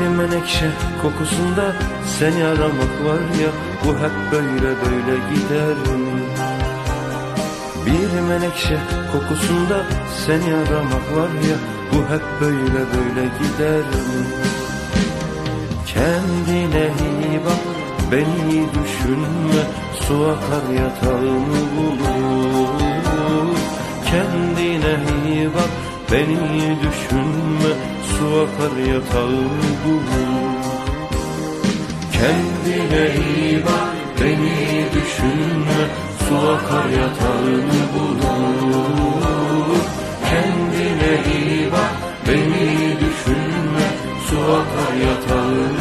Bir menekşe kokusunda seni aramak var ya Bu hep böyle böyle gider mi? Bir menekşe kokusunda seni aramak var ya Bu hep böyle böyle gider mi? Kendine iyi bak beni düşünme Su akar yatağını bulur Kendine iyi bak beni düşünme Su akar yatağını bulur Kendine iyi bak beni düşünme. Su akar yatağını bulur. Kendine iyi bak beni düşünme. Su akar yatağını